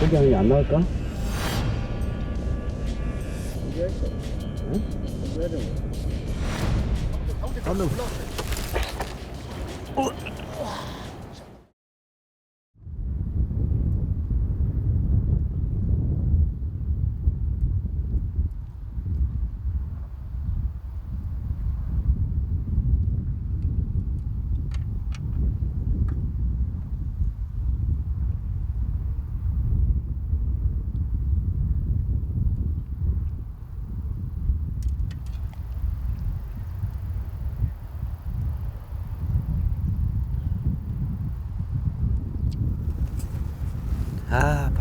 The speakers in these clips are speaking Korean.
포기하는 게안 나을까? 한명 아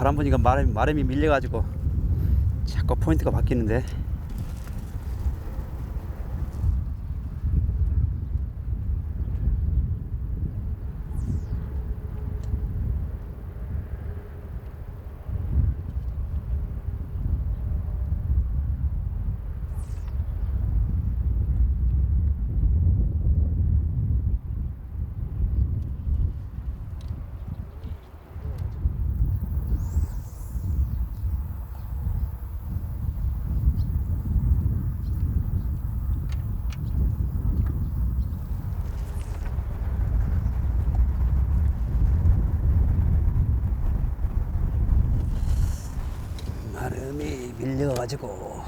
바람 부니까 마름이, 마름이 밀려가지고 자꾸 포인트가 바뀌는데 마름이 밀려 가지고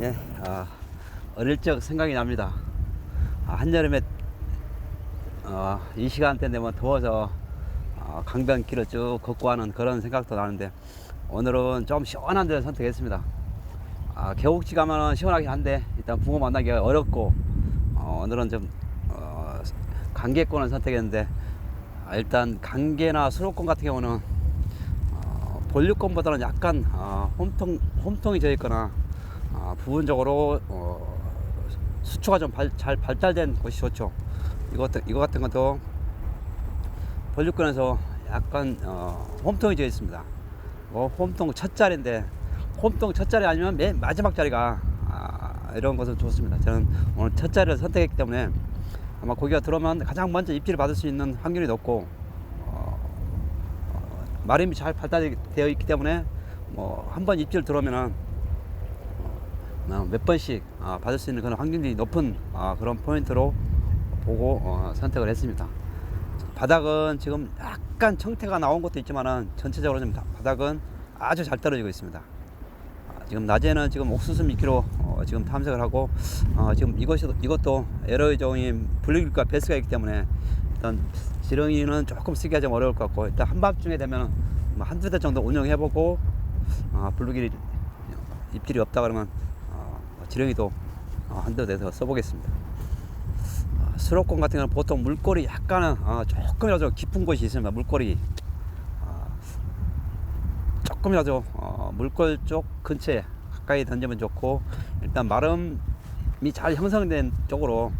예, 아, 어릴 적 생각이 납니다. 아, 한여름에 어, 이 시간대 되면 더워서 어, 강변길을 쭉 걷고 하는 그런 생각도 나는데 오늘은 좀 시원한 데를 선택했습니다. 아, 계곡지 가면은 시원하긴 한데 일단 붕어 만나기가 어렵고 어, 오늘은 좀 어, 강계권을 선택했는데 아, 일단 강계나 수로권 같은 경우는 어, 본류권보다는 약간 어, 홈통 홈통이 져 있거나 아, 부분적으로 어, 수초가 좀 잘 발달된 곳이 좋죠. 이것 이거 같은 것도 본류권에서 약간 어, 홈통이 되어 있습니다. 뭐 홈통 첫 자리인데 홈통 첫 자리 아니면 맨 마지막 자리가 아, 이런 것은 좋습니다. 저는 오늘 첫 자리를 선택했기 때문에 아마 고기가 들어오면 가장 먼저 입질을 받을 수 있는 확률이 높고 어, 어, 마름이 잘 발달되어 있기 때문에 뭐 한 번 입질 들어오면은 어, 몇 번씩 아, 받을 수 있는 그런 확률이 높은 아, 그런 포인트로 보고 어, 선택을 했습니다. 바닥은 지금 약간 청태가 나온 것도 있지만은 전체적으로 좀 다- 바닥은 아주 잘 떨어지고 있습니다. 아, 지금 낮에는 지금 옥수수 미끼로 어, 지금 탐색을 하고 어, 지금 이것이 이것도 에러종인 블루길과 베스가 있기 때문에 일단 지렁이는 조금 쓰기가 좀 어려울 것 같고 일단 한밤중에 되면 뭐 한두 대 정도 운영해보고 어, 블루길이 입질이 없다 그러면 어, 지렁이도 어, 한두 대더 써보겠습니다. 어, 수로권 같은 경우는 보통 물꼬리 약간은 어, 조금이라도 깊은 곳이 있습니다. 물꼬리 어, 조금이라도 어, 물골 쪽 근처에 가까이 던지면 좋고 일단 마름이 잘 형성된 쪽으로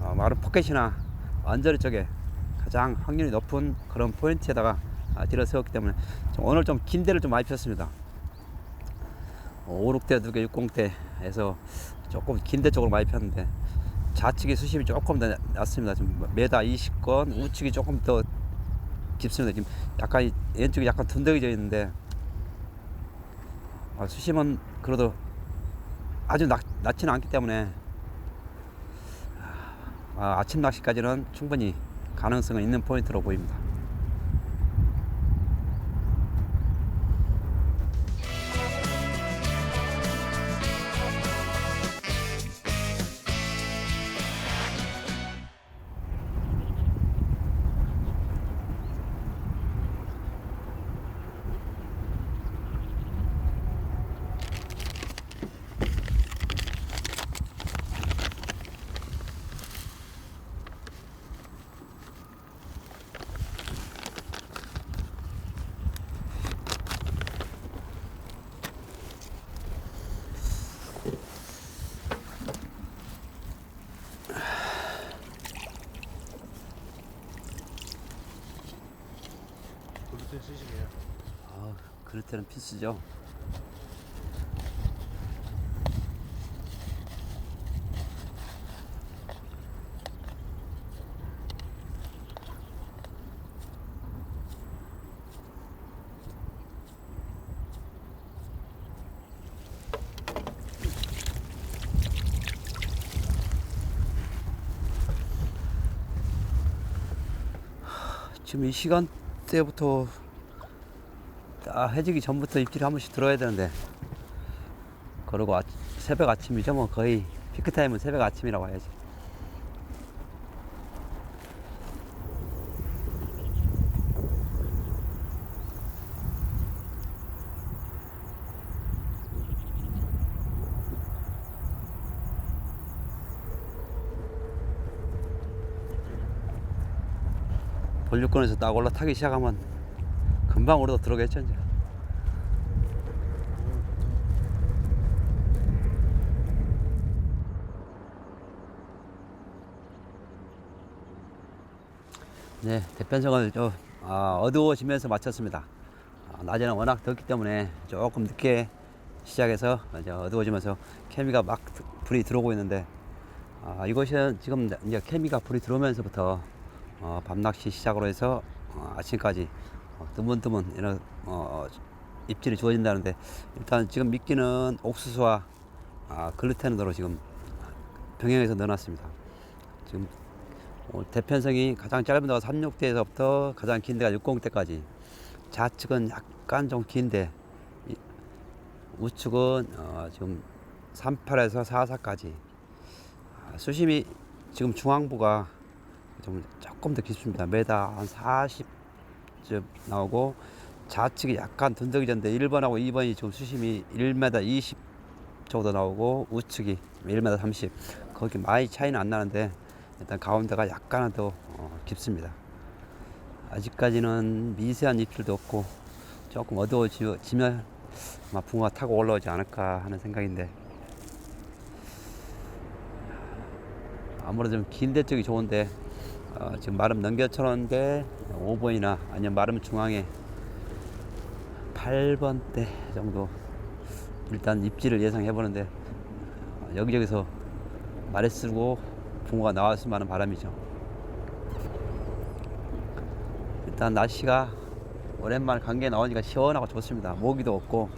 어, 마름 포켓이나 언저리 쪽에 가장 확률이 높은 그런 포인트에다가 아, 들어 세웠기 때문에 좀 오늘 좀긴 대를 좀 많이 폈습니다. 5, 6대, 2개, 60대에서 조금 긴대 쪽으로 많이 폈는데 좌측의 수심이 조금 더 낮습니다. 지금 메다 20건, 우측이 조금 더 깊습니다. 지금 약간 이 왼쪽이 약간 둔덕해져 있는데 아, 수심은 그래도 아주 낮, 낮지는 않기 때문에 아, 아침 낚시까지는 충분히 가능성은 있는 포인트로 보입니다. 밑에는 피스죠. 지금 이 시간대부터 딱 해지기 전부터 입질이 한 번씩 들어야 되는데. 그러고 아, 새벽 아침이죠 뭐 거의. 피크타임은 새벽 아침이라고 해야지. 본류권에서 딱 올라타기 시작하면 금방 우리도 들어오겠죠 이제 네 대편성을 좀 아, 어두워지면서 마쳤습니다 아, 낮에는 워낙 덥기 때문에 조금 늦게 시작해서 이제 어두워지면서 케미가 막 불이 들어오고 있는데 아, 이것은 지금 이제 케미가 불이 들어오면서부터 어, 밤낚시 시작으로 해서 어, 아침까지 어, 드문드문 이런 어, 입질이 주어진다는데 일단 지금 미끼는 옥수수와 아, 글루텐으로 지금 병행해서 넣어놨습니다. 지금 어, 대편성이 가장 짧은 데가 36대에서부터 가장 긴 데가 60대까지. 좌측은 약간 좀 긴데 이- 우측은 어, 지금 38에서 44까지. 아, 수심이 지금 중앙부가 좀 조금 더 깊습니다. 메다 한 40쯤 나오고 좌측이 약간 둔덕이졌는데 1번하고 2번이 지금 수심이 1m 20 정도 나오고 우측이 1m 30 거기 많이 차이는 안 나는데 일단 가운데가 약간은 더 어, 깊습니다. 아직까지는 미세한 입질도 없고 조금 어두워지면 아마 붕어가 타고 올라오지 않을까 하는 생각인데 아무래도 좀 긴데 쪽이 좋은데 어, 지금 마름 넘겨쳐놓는데 5번이나 아니면 마름 중앙에 8번대 정도 일단 입질을 예상해 보는데 어, 여기저기서 말에 쓰고 붕어가 나왔으면 하는 바람이죠. 일단 날씨가 오랜만에 관계에 나오니까 시원하고 좋습니다. 모기도 없고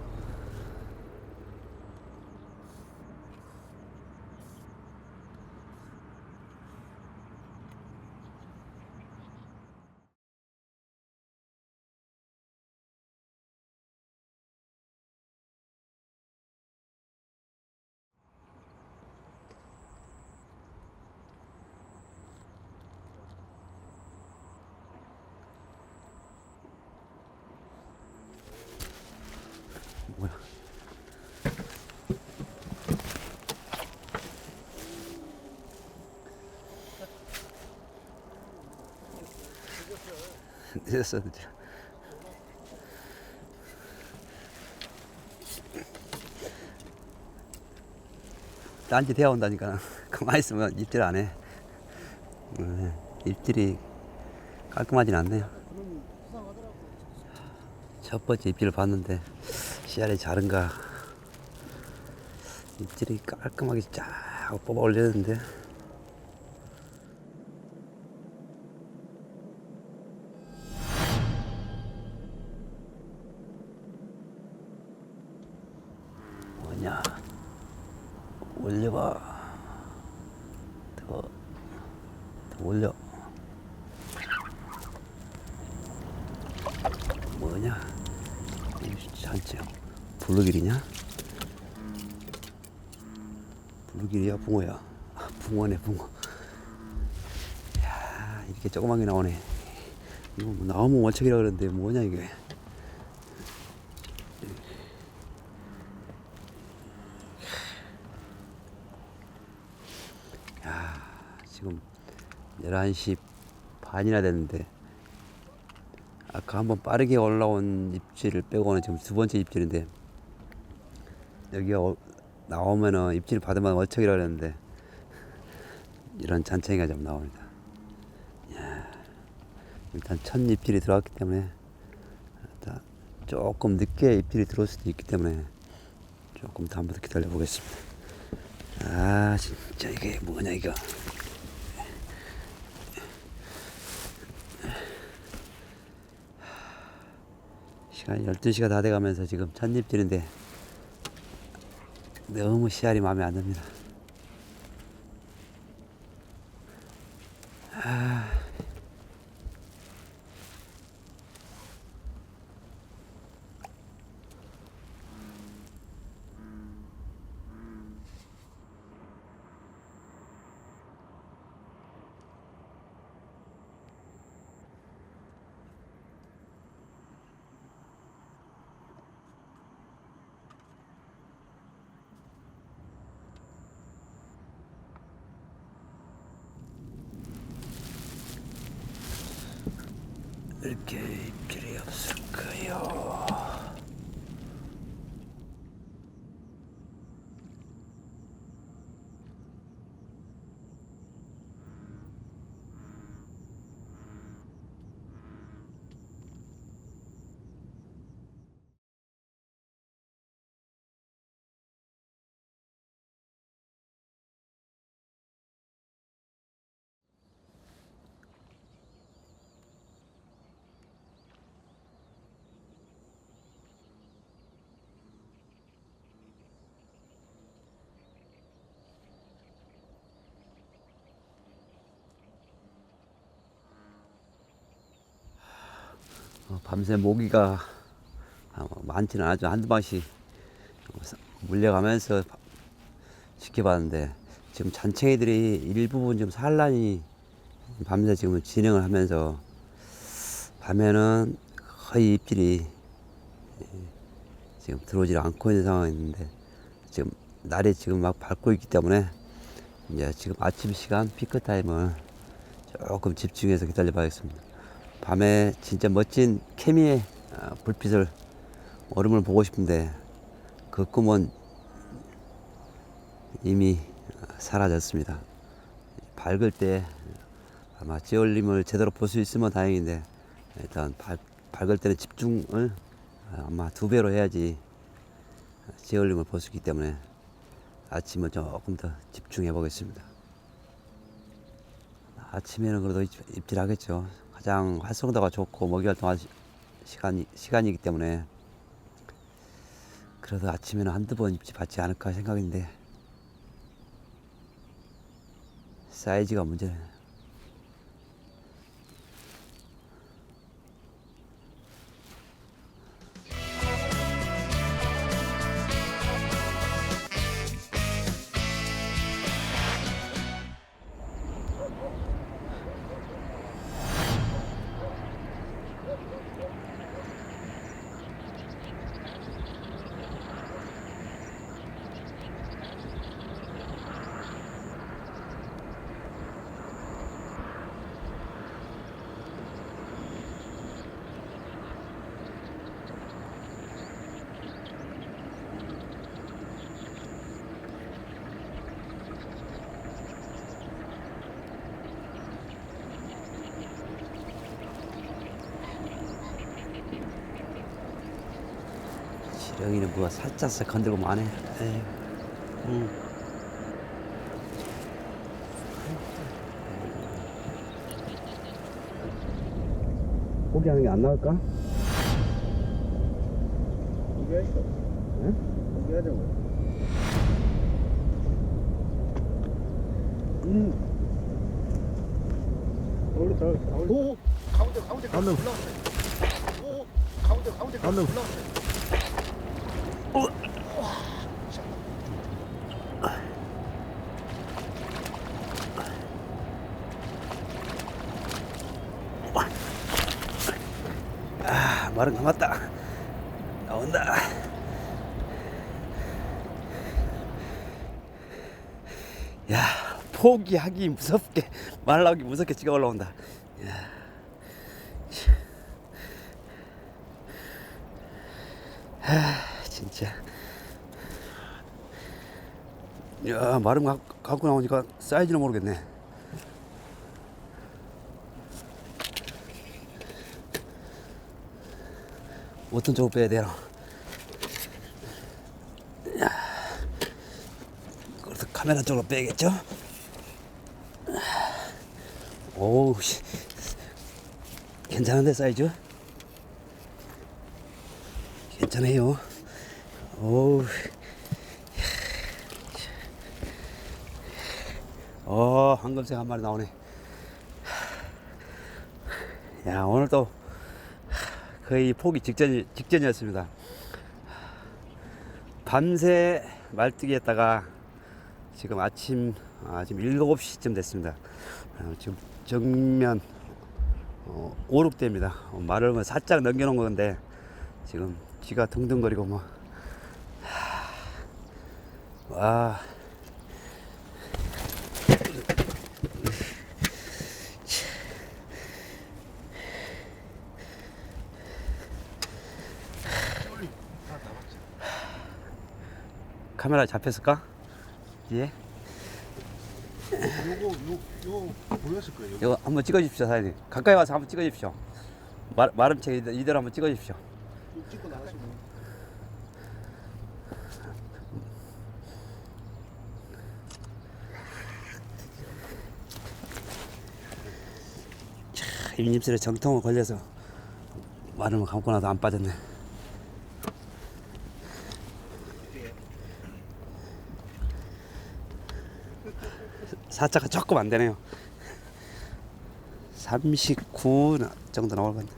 뭐야? 늦어. 딴지 되어 온다니까 가만히 있으면 입질 안 해. 음, 입질이 깔끔하진 않네요. 첫 번째 입질을 봤는데 씨알이 자른가 입질이 깔끔하게 쫙 뽑아 올렸는데 뭐냐 올려봐 더, 더 올려 뭐냐 잔치 블루길이냐? 블루길이야 붕어야. 아, 붕어네 붕어. 야 이렇게 조그만 게 나오네. 이거 뭐 나오면 월척이라 그러는데 뭐냐 이게. 야 지금 11시 반이나 됐는데 아까 한번 빠르게 올라온 입질을 빼고는 지금 두 번째 입질인데 여기 어, 나오면은 입질 받으면 월척이라 그랬는데 이런 잔챙이가 좀 나옵니다. 이야, 일단 첫 입질이 들어왔기 때문에 조금 늦게 입질이 들어올 수도 있기 때문에 조금 더 기다려 보겠습니다. 아 진짜 이게 뭐냐 이거. 시간이 12시가 다 돼가면서 지금 첫 입질인데 너무 씨알이 마음에 안 듭니다. 이 렇게 밤새 모기가 아, 뭐 많지는 않아도 한두 방씩 어, 사- 물려가면서 바- 지켜봤는데 지금 잔챙이들이 일부분 좀 산란이 밤새 지금 진행을 하면서 밤에는 거의 입질이 예, 지금 들어오질 않고 있는 상황인데 지금 날이 지금 막 밝고 있기 때문에 이제 지금 아침 시간 피크 타임을 조금 집중해서 기다려 봐야겠습니다. 밤에 진짜 멋진 케미의 아, 불빛을 얼음을 보고 싶은데 그 꿈은 이미 아, 사라졌습니다. 밝을 때 아마 지얼림을 제대로 볼 수 있으면 다행인데 일단 밝, 밝을 때는 집중을 아마 두 배로 해야지 지얼림을 볼 수 있기 때문에 아침은 조금 더 집중해 보겠습니다. 아침에는 그래도 입- 입질하겠죠. 가장 활성도가 좋고 먹이 활동할 시- 시간이 시간이기 때문에 그래도 아침에는 한두 번 입질 받지 않을까 생각인데 사이즈가 문제네. 지렁이는 뭐가 살짝 싹 건들고 마네. 에이. 음. 포기하는 게 안 나을까? 포기하시죠. 응? 포기하자고요. 음. 원래 저 가운데 오, 가운데 가운데 가운데. 오, 가운데 가운데 가운데. 아, 말은 감았다. 나온다. 야, 포기하기 무섭게, 말 나오기 무섭게 찍어 올라온다. 야. 참. 아, 진짜. 야, 마름 가- 갖고 나오니까 사이즈는 모르겠네. 어떤 쪽으로 빼야 되나? 야, 그래서 카메라 쪽으로 빼야겠죠? 오우, 씨. 괜찮은데 사이즈? 괜찮아요. 오우. 어, 황금색 한 마리 나오네. 야, 오늘 또 거의 포기 직전, 직전이었습니다. 밤새 말뚝이 했다가 지금 아침, 아, 지금 7시쯤 됐습니다. 어, 지금 정면 어, 오륙대입니다. 어, 말을 뭐 살짝 넘겨놓은 건데 지금 쥐가 둥둥거리고 뭐. 하, 와. 카메라 잡혔을까? 예? 요거 요, 요 보였을 거예요. 이거 한번 찍어주십시오, 사장님. 가까이 와서 한번 찍어주십시오. 말, 마름책 이대- 이대로 한번 찍어주십시오. 요 찍고 나가시면 입입술에 정통을 걸려서 마름을 감고 나도 안 빠졌네. 사자가 조금 안 되네요. 39 정도 나올 건데.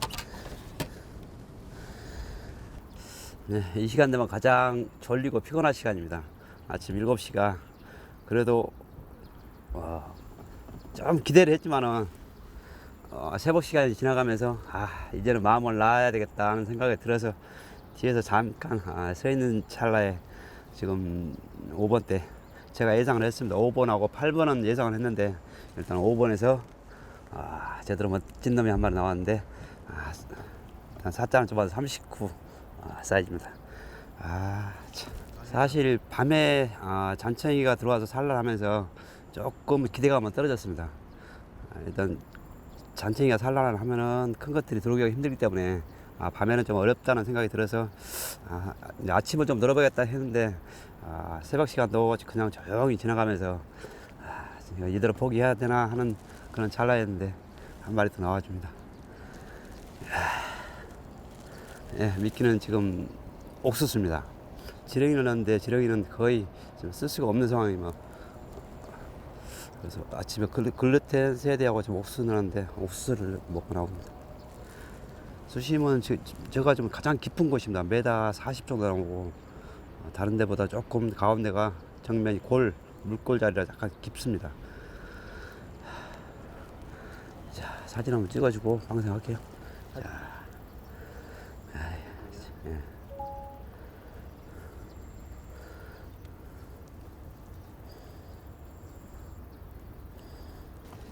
네, 이 시간 되면 가장 졸리고 피곤한 시간입니다. 아침 7시가 그래도 와, 좀 기대를 했지만은 어, 새벽 시간이 지나가면서 아 이제는 마음을 놔야 되겠다 하는 생각이 들어서 뒤에서 잠깐 아, 서 있는 찰나에 지금 5번 때 제가 예상을 했습니다. 5번하고 8번은 예상을 했는데 일단 5번에서 아, 제대로 멋진 놈이 한 마리 나왔는데 아, 일단 사자는 좁아서 39 아, 사이즈입니다. 아, 참. 사실 밤에 아, 잔챙이가 들어와서 산란하면서 조금 기대감은 떨어졌습니다. 아, 일단 잔챙이가 산란을 하면은 큰 것들이 들어오기가 힘들기 때문에 아, 밤에는 좀 어렵다는 생각이 들어서 아, 이제 아침을 좀 늘어보겠다 했는데 아, 새벽 시간도 그냥 조용히 지나가면서 아, 이대로 포기해야 되나 하는 그런 찰나였는데 한 마리 더 나와줍니다. 예, 미끼는 지금 옥수수입니다. 지렁이는 넣는데 지렁이는 거의 지금 쓸 수가 없는 상황이 뭐 그래서 아침에 글루, 글루텐 세대하고 지금 옥수수 넣는데 옥수수를 먹고 나옵니다. 수심은 저, 제가 좀 가장 깊은 곳입니다. 메다 40 정도 나오고 어, 다른 데보다 조금 가운데가 정면이 골 물골 자리라 약간 깊습니다. 자 사진 한번 찍어주고 방송할게요. 자, 예.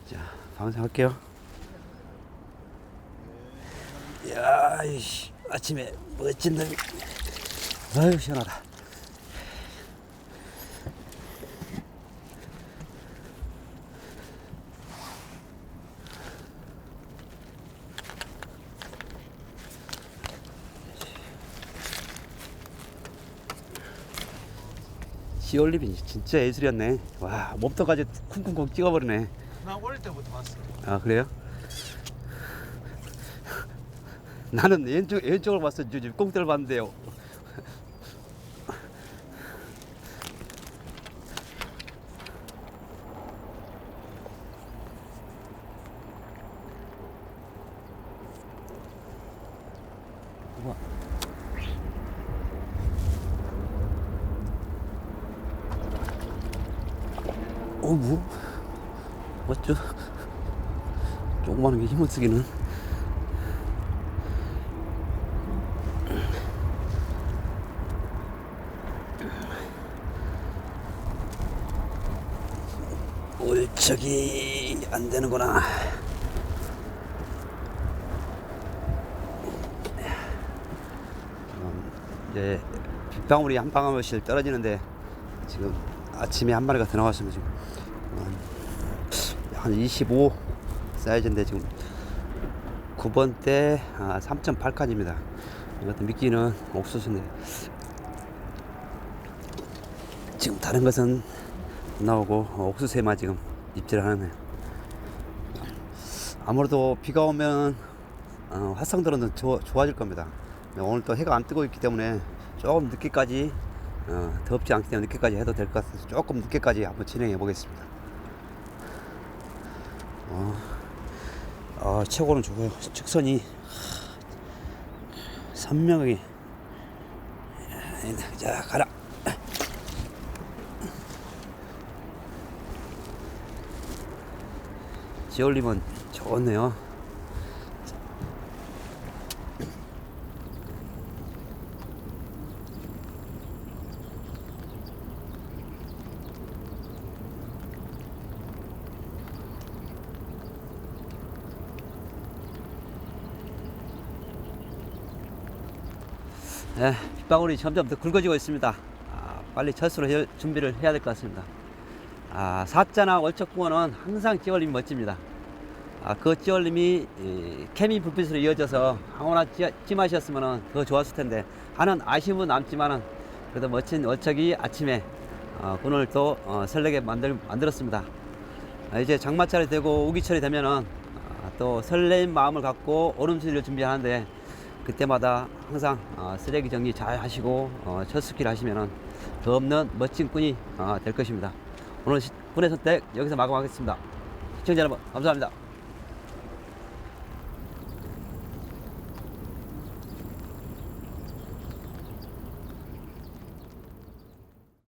자 방송할게요. 야, 이씨, 아침에 멋진 놈이. 아유, 시원하다. 시올리빈 진짜 예술이었네. 와, 몸통까지 쿵쿵쿵 찍어버리네. 나 어릴 때부터 봤어. 아, 그래요? 나는 왼쪽, 왼쪽으로 봤어. 지금 꽁대를 봤는데요. 어, 뭐? 어쩌? 조그마한 게 힘을 쓰기는. 울적이 안 되는구나. 음, 이제 빗방울이 한 방울씩 떨어지는데 지금 아침에 한 마리가 더 나왔습니다. 지금 음, 한 25 사이즈인데 지금 9번 때 아, 3.8칸입니다. 이것도 미끼는 옥수수인데 지금 다른 것은 안 나오고 어, 옥수수에만 지금 입질을 하네. 아무래도 비가 오면 어, 화성들은 좋- 좋아질 겁니다. 오늘 또 해가 안 뜨고 있기 때문에 조금 늦게까지 어, 덥지 않기 때문에 늦게까지 해도 될 것 같아서 조금 늦게까지 한번 진행해 보겠습니다. 어, 아, 최고는 좋아요. 직선이 선명하게 자 가라. 지올리면 좋네요. 네, 빗방울이 점점 더 굵어지고 있습니다. 아, 빨리 철수로 해- 준비를 해야 될 것 같습니다. 아, 사자나 월척붕어는 항상 찌얼림이 멋집니다. 아, 그 찌얼림이 이, 케미 불빛으로 이어져서 찌- 찜하셨으면 더 좋았을 텐데 하는 아쉬움은 남지만은 그래도 멋진 월척이 아침에 어, 오늘 또 어, 설레게 만들, 만들었습니다. 아, 이제 장마철이 되고 우기철이 되면은 아, 또 설레임 마음을 갖고 얼음수리를 준비하는데 그때마다 항상 어, 쓰레기 정리 잘 하시고 어, 첫 스킬 하시면은 더 없는 멋진 꾼이 어, 될 것입니다. 오늘 시- 군의 선택 여기서 마감하겠습니다. 시청자 여러분 감사합니다.